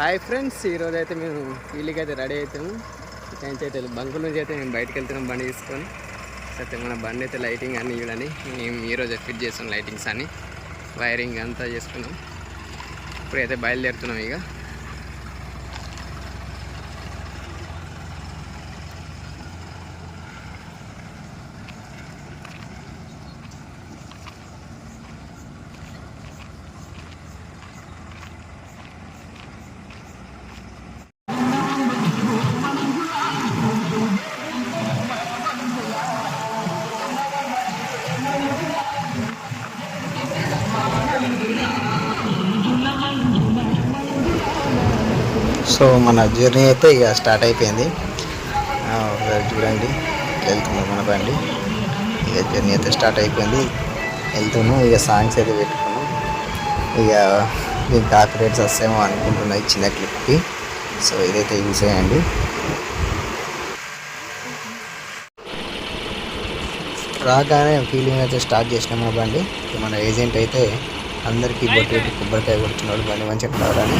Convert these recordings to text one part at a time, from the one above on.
Hi friends ఈరోజు అయితే మేము వీళ్ళకి అయితే రెడీ అవుతాము ఇక్కడ నుంచి అయితే బంకు నుంచి అయితే మేము బయటకు వెళ్తున్నాం బండి తీసుకొని. అయితే మన బండి అయితే లైటింగ్ అన్ని చూడని మేము ఈరోజు ఫిట్ చేస్తాం లైటింగ్స్ అన్ని. వైరింగ్ అంతా చేసుకున్నాం. ఇప్పుడైతే బయలుదేరుతున్నాం ఇక. సో మన జర్నీ అయితే ఇక స్టార్ట్ అయిపోయింది. ఒకసారి చూడండి. వెళ్తున్నాం మన బండి. ఇక జర్నీ అయితే స్టార్ట్ అయిపోయింది. వెళ్తున్నాం. ఇక సాంగ్స్ అయితే పెట్టుకున్నాం. ఇక దీనికి కాపీరైట్స్ వస్తాయేమో అనుకుంటున్నా ఈ చిన్న క్లిప్కి. సో ఇదైతే యూస్ చేయండి. రాగానే ఫీలింగ్ అయితే స్టార్ట్ చేసినాం మన బండి. మన ఏజెంట్ అయితే అందరికీ బొట్టు కొబ్బరికాయ కొడుతున్నాడు బండి. మంచిగా రావాలని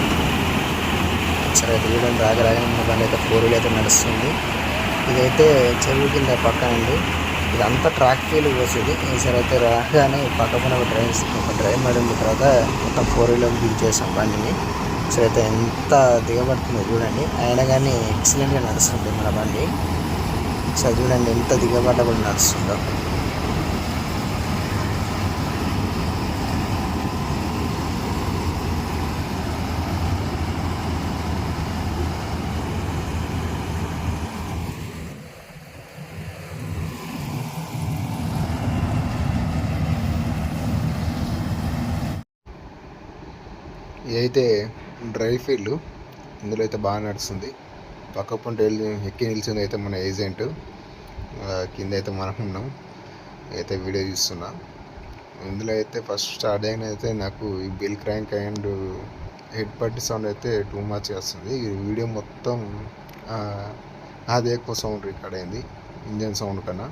సరే అయితే చూడండి రాగా రాగానే మన బండి అయితే ఫోర్ వీల్ అయితే నడుస్తుంది. ఇదైతే చెరువు కింద పక్కన అండి ఇదంతా ట్రాక్ ఫీల్ పోసేది. ఈసారి అయితే రాగానే పక్క పైన ఒక డ్రైవ్ ఒక డ్రైవ్ పడిన తర్వాత మొత్తం ఫోర్ వీలర్ దించేసాం బండిని. సో అయితే ఎంత దిగబడుతుందో చూడండి. అయినా కానీ ఎక్సలెంట్గా నడుస్తుంది మన బండి. సో చూడండి ఎంత దిగబడ్డ కూడా నడుస్తుందో. ఇదైతే డ్రై ఫీల్డ్. ఇందులో అయితే బాగా నడుస్తుంది. పక్క పంట ఎక్కి నిలిచింది అయితే మన ఏజెంట్. కింద అయితే మనం ఉన్నాం. అయితే వీడియో చూస్తున్నా. ఇందులో అయితే ఫస్ట్ స్టార్ట్ అయిన అయితే నాకు ఈ బిల్ క్రాంక్ అండ్ హెడ్ పట్టి సౌండ్ అయితే టూ మచ్ వస్తుంది. ఈ వీడియో మొత్తం ఆ, అదే ఎక్కువ సౌండ్ రికార్డ్ అయింది. ఇంజన్ సౌండ్ కన్నా.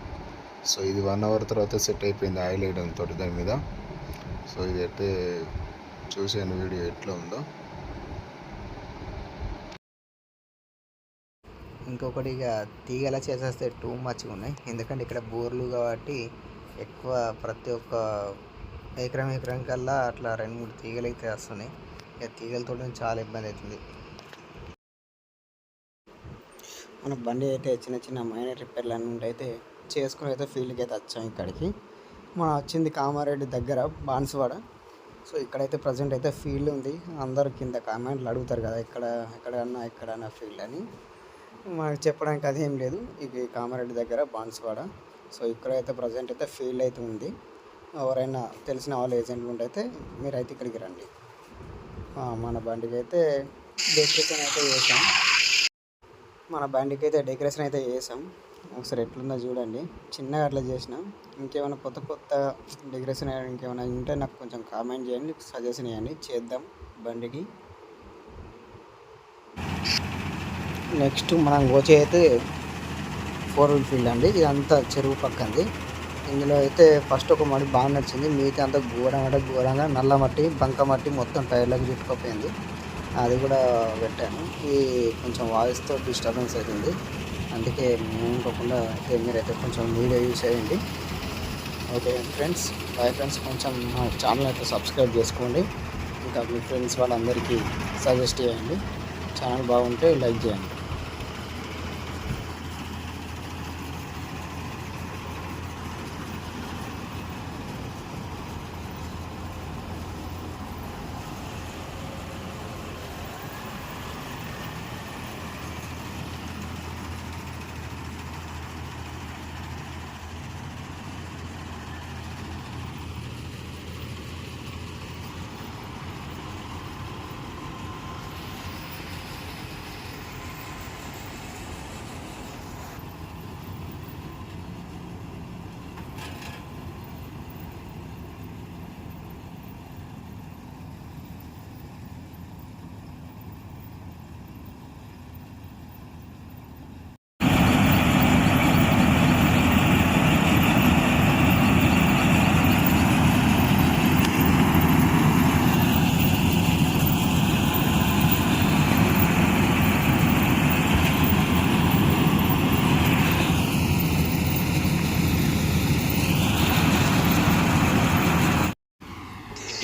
సో ఇది వన్ అవర్ తర్వాత సెట్ అయిపోయింది ఆయిల్ వేయడంతో దాని మీద. సో ఇది అయితే చూసాను వీడియో ఎట్లా ఉందో. ఇంకొకటి ఇక తీగలా చేసేస్తే టూ మచ్గా ఉన్నాయి. ఎందుకంటే ఇక్కడ బోర్లు కాబట్టి ఎక్కువ ప్రతి ఒక్క ఎకరం ఎకరం కల్లా అట్లా రెండు మూడు తీగలు అయితే వస్తున్నాయి. ఇక తీగలతో చాలా ఇబ్బంది అవుతుంది. మన బండి అయితే చిన్న చిన్న మైనర్ రిపేర్లు అన్నీ అయితే చేసుకుని అయితే ఫీల్డ్కి అయితే వచ్చాం ఇక్కడికి. మనం వచ్చింది కామారెడ్డి దగ్గర బాన్సువాడ. సో ఇక్కడైతే ప్రజెంట్ అయితే ఫీల్డ్ ఉంది. అందరు కింద కామెంట్లు అడుగుతారు కదా ఎక్కడ ఎక్కడన్నా ఎక్కడన్నా ఫీల్డ్ అని. మనకు చెప్పడానికి అది ఏం లేదు ఇది కామారెడ్డి దగ్గర బాన్స్వాడ. సో ఇక్కడైతే ప్రజెంట్ అయితే ఫీల్డ్ అయితే ఉంది. ఎవరైనా తెలిసిన వాళ్ళు ఏజెంట్లు ఉంటే అయితే మీరైతే ఇక్కడికి రండి. మన బండికి అయితే డెకరేషన్ అయితే చేసాం. మన బండికి అయితే డెకరేషన్ అయితే చేసాం. ఒకసారి ఎట్లుందో చూడండి. చిన్నగా అట్లా చేసినాం ఇంకేమైనా కొత్త కొత్త డెకరేషన్ ఇంకేమైనా ఉంటే నాకు కొంచెం కామెంట్ చేయండి సజెషన్ చేయండి చేద్దాం బండికి. నెక్స్ట్ మనం గోచే అయితే ఫోర్ వీల్ ఫీల్డ్ అండి. ఇదంతా చెరువు పక్కంది. ఇందులో అయితే ఫస్ట్ ఒక మడి బాగా నచ్చింది మిగతా అంతా ఘోరం అంటే ఘోరంగా నల్ల మట్టి బంక మట్టి మొత్తం టైర్లకు చుట్టుకుపోయింది అది కూడా పెట్టాను. ఇది కొంచెం వాయిస్తో డిస్టర్బెన్స్ అవుతుంది. అందుకే అనుకోకుండా అయితే మీరైతే కొంచెం వీడియో యూస్ చేయండి. ఓకే ఫ్రెండ్స్ బాయ్ ఫ్రెండ్స్ కొంచెం మా ఛానల్ అయితే సబ్స్క్రైబ్ చేసుకోండి. ఇంకా మీ ఫ్రెండ్స్ వాళ్ళందరికీ సజెస్ట్ చేయండి. ఛానల్ బాగుంటే లైక్ చేయండి.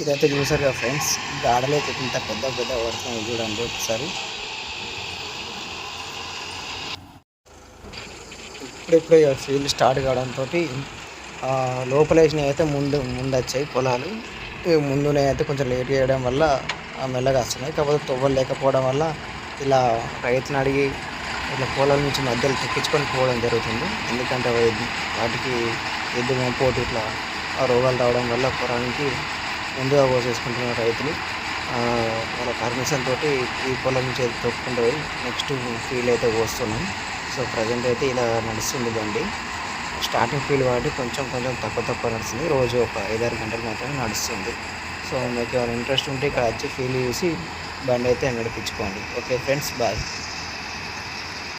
ఇదైతే చూసారు కదా ఫ్రెండ్స్ గాడలు ఇంత పెద్ద పెద్ద పడుతున్నాయి చూడండి ఒకసారి. ఇప్పుడిప్పుడే ఫీల్డ్ స్టార్ట్ కావడంతో లోపల వేసినవి అయితే ముందు ముందు వచ్చాయి పొలాలు. ముందునే అయితే కొంచెం లేట్ చేయడం వల్ల ఆ, మెల్లగా వస్తున్నాయి. కాకపోతే తొవ్వలు లేకపోవడం వల్ల ఇలా రైతుని అడిగి ఇలా పొలాల నుంచి మధ్యలో తెప్పించుకొని పోవడం జరుగుతుంది. ఎందుకంటే వాటికి ఎద్దు పోటీ ఇట్లా ఆ రోగాలు రావడం వల్ల పొలానికి ముందుగా కోసేసుకుంటున్నారు రైతులు వాళ్ళ పర్మిషన్ తోటి ఈ పొలం నుంచి అయితే తొక్కుకుంటూ పోయి నెక్స్ట్ ఫీల్డ్ అయితే పోస్తున్నాం. సో ప్రజెంట్ అయితే ఇలా నడుస్తుంది బండి. స్టార్టింగ్ ఫీల్డ్ కాబట్టి కొంచెం కొంచెం తక్కువ తక్కువ నడుస్తుంది. రోజు ఒక ఐదారు గంటలు మాత్రమే నడుస్తుంది. సో మీకు ఏమైనా ఇంట్రెస్ట్ ఉంటే ఇక్కడ వచ్చి ఫీల్ చూసి బండి అయితే నడిపించుకోండి. Okay friends bye.